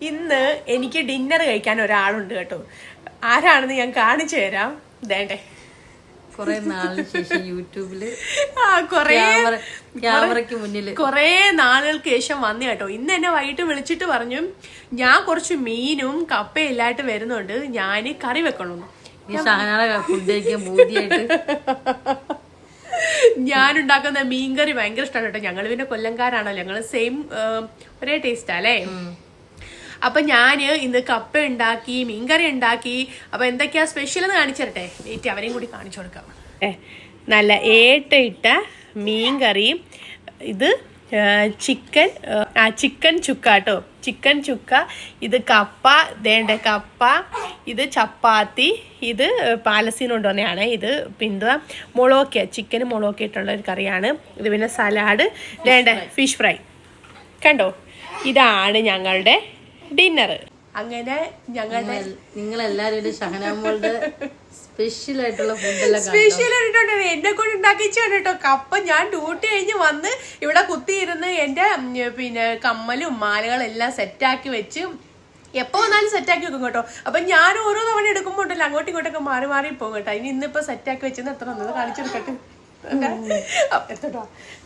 ഇന്ന് എനിക്ക് ഡിന്നർ കഴിക്കാൻ ഒരാളുണ്ട് കേട്ടോ. ആരാണെന്ന് ഞാൻ കാണിച്ചു തരാം. ദേണ്ടേ കൊറേ നാളിന് ശേഷം യൂട്യൂബിൽ ആ കൊറേ ക്യാമറ ക്യാമറയ്ക്ക് മുന്നിൽ കൊറേ നാളുകൾക്ക് ശേഷം വന്നു കേട്ടോ. ഇന്ന് എന്നെ വൈകിട്ട് വിളിച്ചിട്ട് പറഞ്ഞു ഞാൻ കുറച്ച് മീനും കപ്പയും ഇല്ലാട്ട് വരുന്നുണ്ട്. ഞാൻ കറി കഴിക്കാൻ ഞാൻ ഉണ്ടാക്കുന്ന മീൻകറി ഭയങ്കര ഇഷ്ടമാണ് കേട്ടോ. ഞങ്ങൾ പിന്നെ കൊല്ലംകാരാണല്ലോ ഞങ്ങൾ സെയിം ഒരേ ടേസ്റ്റാ അല്ലേ? അപ്പൊ ഞാൻ ഇന്ന് കപ്പ ഉണ്ടാക്കി മീൻകറി ഉണ്ടാക്കി. അപ്പൊ എന്തൊക്കെയാ സ്പെഷ്യൽ എന്ന് കാണിച്ചു തരട്ടെ വെയിറ്റ് അവരെയും കൂടി കാണിച്ചു കൊടുക്കാം. നല്ല ഏട്ട ഇട്ട മീൻകറിയും ഇത് ചിക്കൻ ആ ചിക്കൻ ചുക്ക കേട്ടോ. ചിക്കൻ ചുക്ക ഇത് കപ്പ ദേണ്ട കപ്പ ഇത് ചപ്പാത്തി ഇത് പാലസീൻ കൊണ്ടുവന്നെയാണ്. ഇത് പിന്തുക മുളകൊക്കെ ചിക്കൻ മുളകൊക്കെ ഇട്ടുള്ള ഒരു കറിയാണ്. ഇത് പിന്നെ സലാഡ് ദേണ്ട ഫിഷ് ഫ്രൈ കണ്ടോ? ഇതാണ് ഞങ്ങളുടെ ഡിന്നർ അങ്ങനെ ഞങ്ങളുടെ നിങ്ങൾ എല്ലാരും ഷഹനാമോളുടെ സ്പെഷ്യൽ ആയിട്ടുള്ള ഫുഡെല്ലാം സ്പെഷ്യൽ ആയിട്ടുണ്ട്. എന്നെ കൊണ്ട് ഉണ്ടാക്കിച്ചാണ് കേട്ടോ കപ്പ ഞാൻ ഡ്യൂട്ടി കഴിഞ്ഞ് വന്ന് ഇവിടെ കുത്തിയിരുന്ന് എന്റെ പിന്നെ കമ്മലും മാലകളെല്ലാം സെറ്റാക്കി വെച്ച് എപ്പോ വന്നാലും സെറ്റാക്കി വെക്കും കേട്ടോ. അപ്പൊ ഞാൻ ഓരോ തവണ എടുക്കുമ്പോട്ടല്ലോ അങ്ങോട്ടും ഇങ്ങോട്ടൊക്കെ മാറി മാറി പോകും കേട്ടോ. ഇനി ഇന്നിപ്പോ സെറ്റാക്കി വെച്ചെന്ന് എത്ര വന്നത് കാണിച്ചെടുക്കട്ടെ അപ്പൊ എത്തട്ടോ.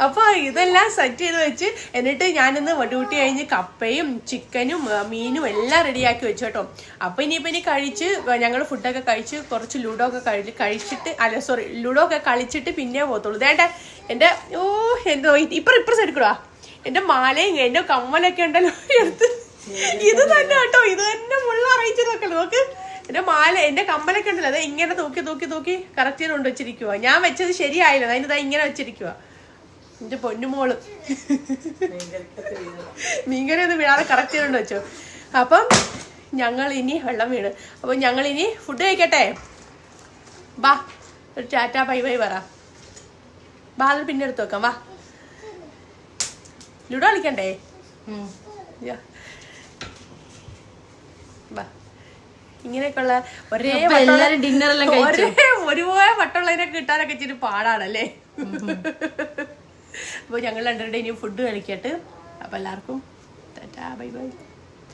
അപ്പൊ ഇതെല്ലാം സെറ്റ് ചെയ്ത് വെച്ച് എന്നിട്ട് ഞാനിന്ന് വടുകൂട്ടി കഴിഞ്ഞ് കപ്പയും ചിക്കനും മീനും എല്ലാം റെഡിയാക്കി വെച്ചു കേട്ടോ. അപ്പൊ ഇനിയിപ്പോ ഇനി കഴിച്ച് ഞങ്ങൾ ഫുഡൊക്കെ കഴിച്ച് കുറച്ച് ലുഡോ ഒക്കെ കഴിച്ച് കഴിച്ചിട്ട് അല്ല സോറി ലുഡോ ഒക്കെ കളിച്ചിട്ട് പിന്നെ പോകത്തുള്ളൂ. ഏട്ട എന്റെ ഓ എന്തോ ഇപ്പൊ റിപ്രസ് എടുക്കടാ എന്റെ മാലയും എന്റെ കമ്മലൊക്കെ ഉണ്ടല്ലോ എടുത്ത് ഇത് തന്നെ കേട്ടോ ഇത് തന്നെ മുള്ള അറിയിച്ചു നോക്കല്ലോ നോക്ക്. എന്റെ മാല എന്റെ കമ്മലൊക്കെ ഉണ്ടല്ലോ അത് ഇങ്ങനെ തൂക്കി തൂക്കി തൂക്കി കറക്റ്റ് ചെയ്ത് കൊണ്ട് വെച്ചിരിക്കുവാ. ഞാൻ വെച്ചത് ശരിയായില്ല അതിന് ഇതാ ഇങ്ങനെ വെച്ചിരിക്കുക എന്റെ പൊന്നുമോൾ. മീൻകറി ഒന്ന് വീഴാതെ കറക്റ്റ് ചെയ്തുകൊണ്ട് വെച്ചു. അപ്പം ഞങ്ങൾ ഇനി വെള്ളം വീണ്. അപ്പം ഞങ്ങൾ ഇനി ഫുഡ് കഴിക്കട്ടെ? വാ ഒരു ടാറ്റ ബൈ ബൈ പറ. ബാ അത് പിന്നെ എടുത്ത് വെക്കാം. വാ. ലുഡോ കളിക്കണ്ടേ. ബാ ഇങ്ങനെയൊക്കെയുള്ള ഒരേ കഴിച്ചോ? ഒരേ ഒരുപോലെ വട്ടമുള്ളതിനെ കിട്ടാനൊക്കെ ഇച്ചിരി പാടാണല്ലേ? അപ്പൊ ഞങ്ങൾ രണ്ടുപേരുടെ ഇനി ഫുഡ് കഴിക്കട്ട്. അപ്പൊ എല്ലാവർക്കും ടാറ്റാ ബൈ ബൈ.